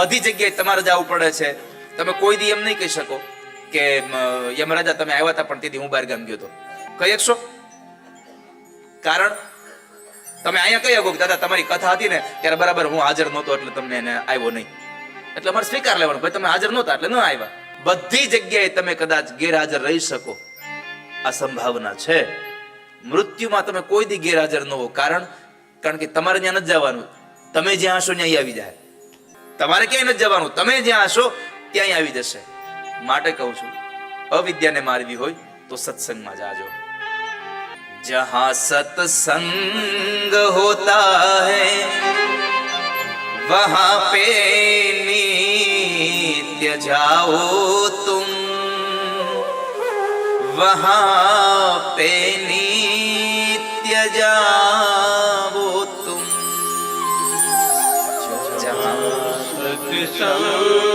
બધી જગ્યાએ તમારે જવું પડે છે. તમે કોઈ દી એમ નહીં કહી શકો કે યમરાજા, તમે આવ્યા હતા, પણ તેથી હું બહાર ગામ ગયો હતો. કહી શકશો? કારણ, તમે અહીંયા કહી શકો દાદા, તમારી કથા હતી ને, ત્યારે બરાબર હું હાજર નહોતો, એટલે તમને એને આવ્યો નહીં. એટલે અમારે સ્વીકાર લેવાનો, ભાઈ, તમે હાજર નહોતા, એટલે ન આવ્યા. બધી જગ્યાએ તમે કદાચ ગેરહાજર રહી શકો. આ સંભાવના છે. મૃત્યુમાં તમે કોઈ દી ગેરહાજર ન હો કારણ કારણ કે તમારે ત્યાં નથી જવાનું. તમે જ્યાં હશો ત્યાં આવી જાય. તમારે ક્યાંય નથી જવાનું? તમે જ્યાં હશો ત્યાં આવી જશે. માટે કહું છું, અવિદ્યાને મારવી હોય તો સત્સંગમાં જાજો. જહાં સત્સંગ હોતા હૈ, વહા પે નિત્ય જાઓ તુમ. વહા પે નિત્ય જાઓ તુમ. જહા Krishna